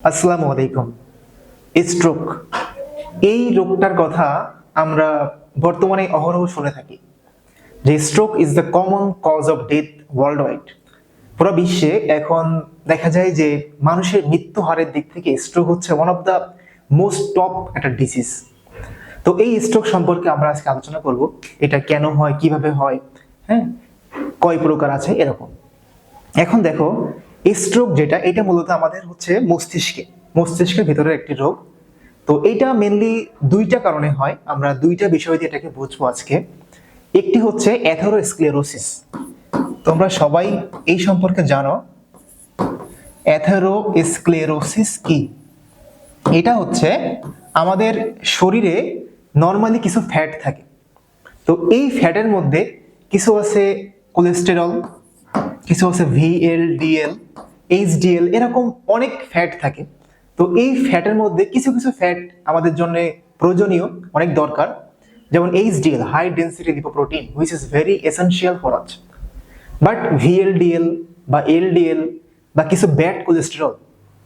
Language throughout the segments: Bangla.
আসসালামু আলাইকুম। স্ট্রোক এই রোগটার কথা আমরা বর্তমানে অহরহ শুনে থাকি। যে stroke is the common cause of death worldwide পুরো বিশ্বে এখন দেখা যায় যে মানুষের মৃত্যু হারের দিক থেকে স্ট্রোক হচ্ছে one of the most top একটা ডিজিজ তো এই স্ট্রোক সম্পর্কে আমরা আজকে আলোচনা করব, এটা কেন হয়, কীভাবে হয় হ্যাঁ? কয় প্রকার আছে, এরকম। এখন দেখো স্ট্রোক যেটা, এটা মূলত আমাদের হচ্ছে মস্তিষ্কে। মস্তিষ্কের ভিতরের একটি রোগ। তো এটা মেনলি দুইটা কারণে হয়। আমরা দুইটা বিষয় দিয়ে এটাকে বুঝব আজকে। একটি হচ্ছে অ্যাথেরোস্ক্লেরোসিস তোমরা সবাই এই সম্পর্কে জানো। অ্যাথেরোস্ক্লেরোসিস কি? এটা হচ্ছে আমাদের শরীরে নর্মালি কিছু ফ্যাট থাকে। তো এই ফ্যাটের মধ্যে কিছু আছে কোলেস্টেরল কিছু আছে ভিএল ডিএল এইচডিএল এরকম অনেক ফ্যাট থাকে। তো এই ফ্যাটের মধ্যে কিছু কিছু ফ্যাট আমাদের জন্য প্রয়োজনীয়, অনেক দরকার। যেমন HDL high density lipoprotein which is very essential for us but VLDL বা এলডিএল বা কিছু ব্যাড কোলেস্টেরল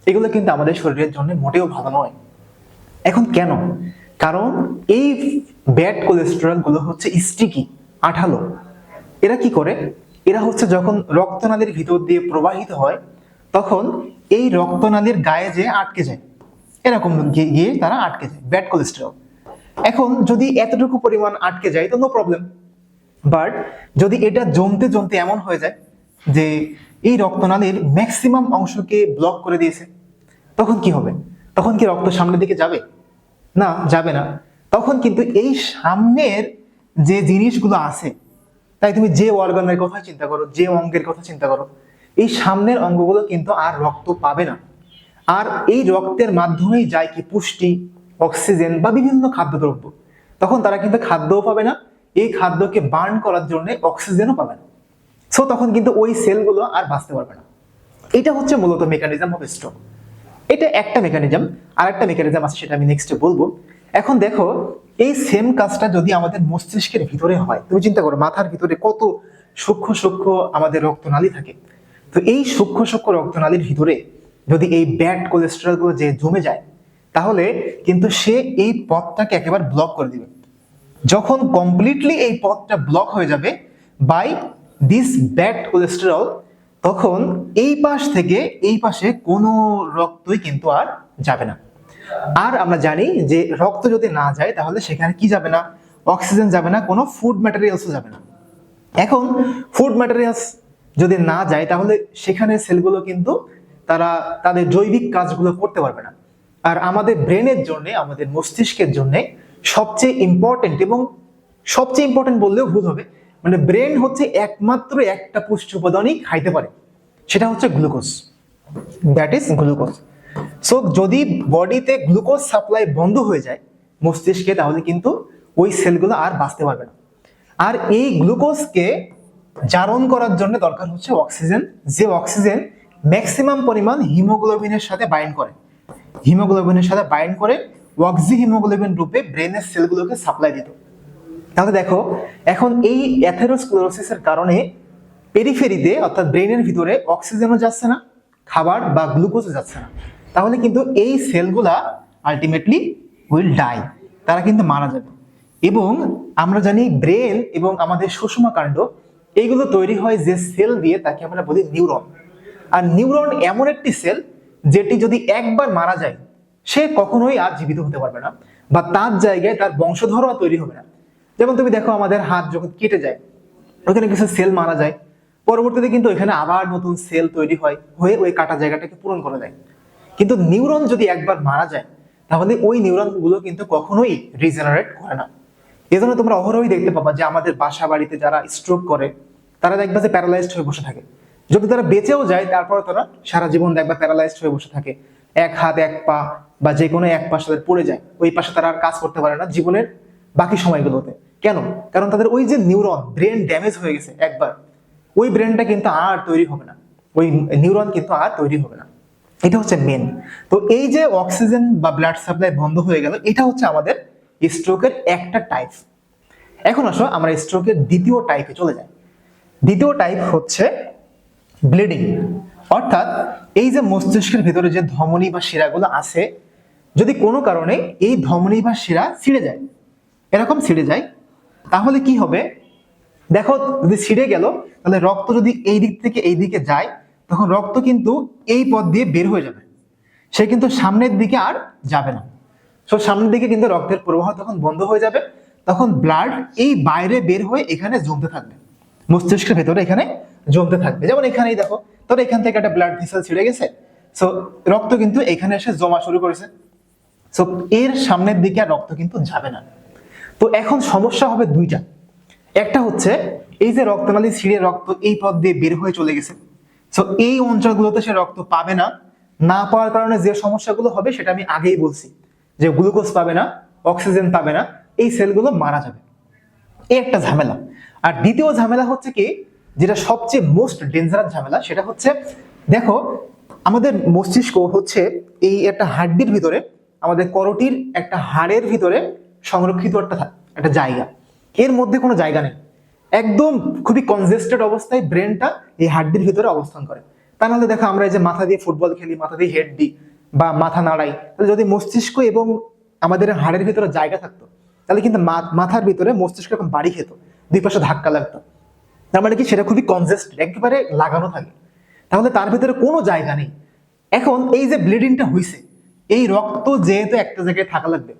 এগুলো কিন্তু আমাদের শরীরের জন্য মোটেও ভালো নয়। এখন কেন? কারণ এই ব্যাড কোলেস্টেরলগুলো হচ্ছে স্টিকি আঠালো। এরা কি করে? এরা হচ্ছে যখন রক্তনালীর ভিতর দিয়ে প্রবাহিত হয়, তখন এই রক্তনালীর গায়ে যে আটকে যায়, এরকম গিয়ে তারা আটকে যায়, ব্যাড কোলেস্টেরল এখন যদি এতটুকু পরিমাণ আটকে যায়, তো নো প্রবলেম বাট যদি এটা জমতে জমতে এমন হয়ে যায় যে এই রক্তনালীর ম্যাক্সিমাম অংশকে ব্লক করে দিয়েছে, তখন কি হবে? তখন কি রক্ত সামনের দিকে যাবে? না যাবে না। তখন কিন্তু এই সামনের যে জিনিসগুলো আছে তাই তুমি যে অর্গানের কথা চিন্তা করো, যে অঙ্গের কথা চিন্তা করো, এই সামনের অঙ্গগুলো কিন্তু আর রক্ত পাবে না। আর এই রক্তের মাধ্যমেই যায় কি পুষ্টি অক্সিজেন বা বিভিন্ন খাদ্যদ্রব্য। তখন তারা কিন্তু খাদ্যও পাবে না, এই খাদ্যকে বার্ন করার জন্য অক্সিজেনও পাবে না। সো তখন কিন্তু ওই সেলগুলো আর বাঁচতে পারবে না। এটা হচ্ছে মূলত মেকানিজম অফ স্ট্রোক এটা একটা মেকানিজম আর একটা মেকানিজম আছে সেটা আমি নেক্সটে বলব। এখন দেখো, এই সেম কাজটা যদি আমাদের মস্তিষ্কের ভিতরে হয়, তুমি চিন্তা করো মাথার ভিতরে কত সূক্ষ্ম সূক্ষ্ম আমাদের রক্তনালী থাকে। তো এই সূক্ষ্ম সূক্ষ্ম রক্তনালীর ভিতরে যদি এই ব্যাড কোলেস্টেরলগুলো যে জমে যায়, তাহলে কিন্তু সে এই পথটাকে একেবারে ব্লক করে দিবে। যখন কমপ্লিটলি এই পথটা ব্লক হয়ে যাবে বাই দিস ব্যাড কোলেস্টেরল তখন এই পাশ থেকে এই পাশে কোনো রক্তই কিন্তু আর যাবে না। আর আমরা জানি যে রক্ত যদি না যায়, তাহলে সেখানে কি যাবে না? অক্সিজেন যাবে না, কোনো ফুড ম্যাটেরিয়ালসও যাবে না। এখন ফুড ম্যাটেরিয়ালস যদি না যায়, তাহলে সেখানে সেলগুলো কিন্তু তারা তাদের জৈবিক কাজগুলো করতে পারবে না। আর আমাদের ব্রেনের জন্য, আমাদের মস্তিষ্কের জন্য সবচেয়ে ইম্পর্টেন্ট এবং সবচেয়ে ইম্পর্টেন্ট বললেও ভুল হবে মানে ব্রেন হচ্ছে একমাত্র একটা পুষ্টি উপাদানই খাইতে পারে। সেটা হচ্ছে glucose. That is glucose so যদি বডিতে গ্লুকোজ সাপ্লাই বন্ধ হয়ে যায় মস্তিষ্কে, তাহলে কিন্তু ওই সেলগুলো আর বাঁচতে পারবে না। আর এই গ্লুকোজকে জারণ করার জন্য দরকার হচ্ছে অক্সিজেন। যে অক্সিজেন ম্যাক্সিমাম পরিমাণ হিমোগ্লোবিনের সাথে বাইন্ড করে। হিমোগ্লোবিনের সাথে বাইন্ড করে অক্সি হিমোগ্লোবিন রূপে ব্রেনের সেলগুলোকে সাপ্লাই দিত। তাহলে দেখো, এখন এই অ্যাথেরোস্ক্লেরোসিসের কারণে পেরিফেরিতে, অর্থাৎ ব্রেনের ভিতরে অক্সিজেনও যাচ্ছে না, খাবার বা গ্লুকোজও যাচ্ছে না। তাহলে কিন্তু এই সেলগুলা আলটিমেটলি উইল ডাই তারা কিন্তু মারা যাবে। এবং আমরা জানি ব্রেন এবং আমাদের সুষমা কাণ্ড এইগুলো তৈরি হয় যে সেল দিয়ে, তাকে আমরা বলি নিউরন। আর নিউরন এমন একটি সেল যেটি যদি একবার মারা যায়, সে কখনোই আর জীবিত হতে পারবে না বা তার জায়গায় তার বংশধরও তৈরি হবে না। যেমন তুমি দেখো আমাদের হাত যখন কেটে যায়, ওখানে কিছু সেল মারা যায়, পরবর্তীতে কিন্তু এখানে আবার নতুন সেল তৈরি হয়, হয়ে ওই কাটা জায়গাটাকে পূরণ করা দেয় কিন্তু নিউরন যদি একবার মারা যায়, তাহলে ওই নিউরনগুলো কিন্তু কখনোই রিজেনারেট করে না। এজন্য তোমরা অহরহই দেখতে পাবা যে আমাদের বাসা বাড়িতে যারা স্ট্রোক করে, তারা দেখবা যে প্যারালাইজড হয়ে বসে থাকে। যদি তারা বেঁচেও যায়, তারপরে তারা সারা জীবন দেখবা প্যারালাইজড হয়ে বসে থাকে। এক হাত, এক পা বা যে কোনো এক পাশে তাদের পড়ে যায়। ওই পাশে তারা আর কাজ করতে পারে না জীবনের বাকি সময়গুলোতে। কেন? কারণ তাদের ওই যে নিউরন ব্রেন ড্যামেজ হয়ে গেছে একবার। ওই ব্রেনটা কিন্তু আর তৈরি হবে না। ওই নিউরন কিন্তু আর তৈরি হবে না। এটা হচ্ছে মেন তো এই যে অক্সিজেন বা ব্লাড সাপ্লাই বন্ধ হয়ে গেল, এটা হচ্ছে আমাদের স্ট্রোকের একটা টাইপ এখন আসো, আমরা স্ট্রোকের দ্বিতীয় টাইপে চলে যাই। দ্বিতীয় টাইপ হচ্ছে ব্লিডিং অর্থাৎ এই যে মস্তিষ্কের ভিতরে যে ধমনী বা শিরাগুলো আছে, যদি কোনো কারণে এই ধমনী বা শিরা ছিঁড়ে যায়, এরকম ছিঁড়ে যায়, তাহলে কি হবে? দেখো, যদি ছিঁড়ে গেল, তাহলে রক্ত যদি এই দিক থেকে এই দিকে যায় তখন রক্ত কিন্তু এই পথ দিয়ে বের হয়ে যাবে। সে কিন্তু সামনের দিকে আর যাবে না। সো সামনের দিকে কিন্তু রক্তের প্রবাহ তখন বন্ধ হয়ে যাবে। তখন ব্লাড এই বাইরে বের হয়ে এখানে জমতে থাকবে। মস্তিষ্কের ভেতরে এখানে জমতে থাকবে। যেমন এখানেই দেখো তোর এখান থেকে একটা ব্লাড ভেসেল ছিঁড়ে গেছে। সো রক্ত কিন্তু এখানে এসে জমা শুরু করেছে। সো এর সামনের দিকে আর রক্ত কিন্তু যাবে না। তো এখন সমস্যা হবে দুইটা। একটা হচ্ছে, এই যে রক্তনালী ছিঁড়ে রক্ত এই পথ দিয়ে বের হয়ে চলে গেছে। সো এই অঞ্চলগুলোতে সে রক্ত পাবে না। না পাওয়ার কারণে যে সমস্যাগুলো হবে, সেটা আমি আগেই বলছি। যে গ্লুকোজ পাবে না, অক্সিজেন পাবে না, এই সেলগুলো মারা যাবে। এই একটা ঝামেলা। আর দ্বিতীয় ঝামেলা হচ্ছে কি, যেটা সবচেয়ে মোস্ট ডেঞ্জারাস ঝামেলা, সেটা হচ্ছে, দেখো, আমাদের মস্তিষ্ক হচ্ছে এই একটা হাড্ডির ভিতরে, আমাদের করটির একটা হাড়ের ভিতরে সংরক্ষিত একটা একটা জায়গা। এর মধ্যে কোনো জায়গা নেই। একদম খুবই কনজেস্টেড অবস্থায় ব্রেনটা এই হাড্ডির ভিতরে অবস্থান করে। তা নাহলে দেখো আমরা এই যে মাথা দিয়ে ফুটবল খেলি, মাথা দিয়ে হেড দিই বা মাথা নাড়াই, তাহলে যদি মস্তিষ্ক এবং আমাদের হাড়ের ভিতরে জায়গা থাকতো, তাহলে কিন্তু মাথার ভিতরে মস্তিষ্ক এরকম বাড়ি খেত, দুই পাশে ধাক্কা লাগতো। তার মানে কি সেটা খুবই কনজেস্টেড একেবারে লাগানো থাকে। তাহলে তার ভিতরে কোনো জায়গা নেই। এখন এই যে ব্লিডিংটা হয়েছে এই রক্ত যেহেতু একটা জায়গায় থাকা লাগবে,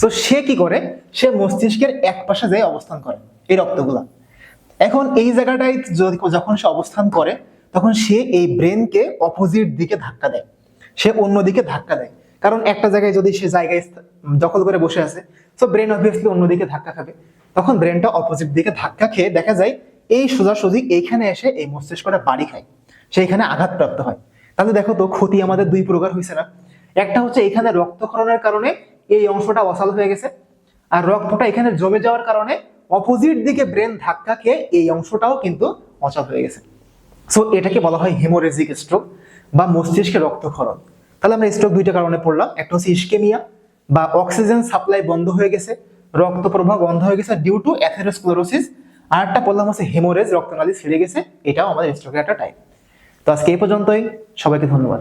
তো সে কি করে? সে মস্তিষ্কের এক পাশে যেয়ে অবস্থান করে এই রক্তগুলা। এখন এই জায়গাটায় যদি যখন সে অবস্থান করে, তখন সে এই ব্রেনকে অপোজিট দিকে ধাক্কা দেয়। সে অন্য দিকে ধাক্কা দেয়। কারণ একটা জায়গায় যদি সে জায়গায় দখল করে বসে আছে তো ব্রেন অবভিয়াসলি অন্যদিকে ধাক্কা খাবে। তখন ব্রেনটা অপোজিট দিকে ধাক্কা খেয়ে দেখা যায়, এই সোজাসুজি এইখানে এসে এই মস্তিষ্কটা বাড়ি খায়। সেইখানে আঘাতপ্রাপ্ত হয়। তাহলে দেখো তো ক্ষতি আমাদের দুই প্রকার হয়েছে না। একটা হচ্ছে এখানে রক্তক্ষরণের কারণে এই অংশটা অসাল হয়ে গেছে, আর রক্তটা এখানে জমে যাওয়ার কারণে অপোজিট দিকে ব্রেন ধাক্কা খেয়ে এই অংশটাও কিন্তু অচল হয়ে গেছে। সো এটাকে বলা হয় হেমোরেজিক স্ট্রোক বা মস্তিষ্কে রক্তক্ষরণ। তাহলে আমরা স্ট্রোক দুইটা কারণে পড়লাম। একটা হচ্ছে ইস্কেমিয়া বা অক্সিজেন সাপ্লাই বন্ধ হয়ে গেছে, রক্ত প্রবাহ বন্ধ হয়ে গেছে ডিউ টু অ্যাথেরোস্ক্লেরোসিস আর একটা পড়লাম হচ্ছে হেমোরেজ, রক্তনালী ছিঁড়ে গেছে। এটাও আমাদের স্ট্রোকের একটা টাইপ তো আজকে এই পর্যন্তই। সবাইকে ধন্যবাদ।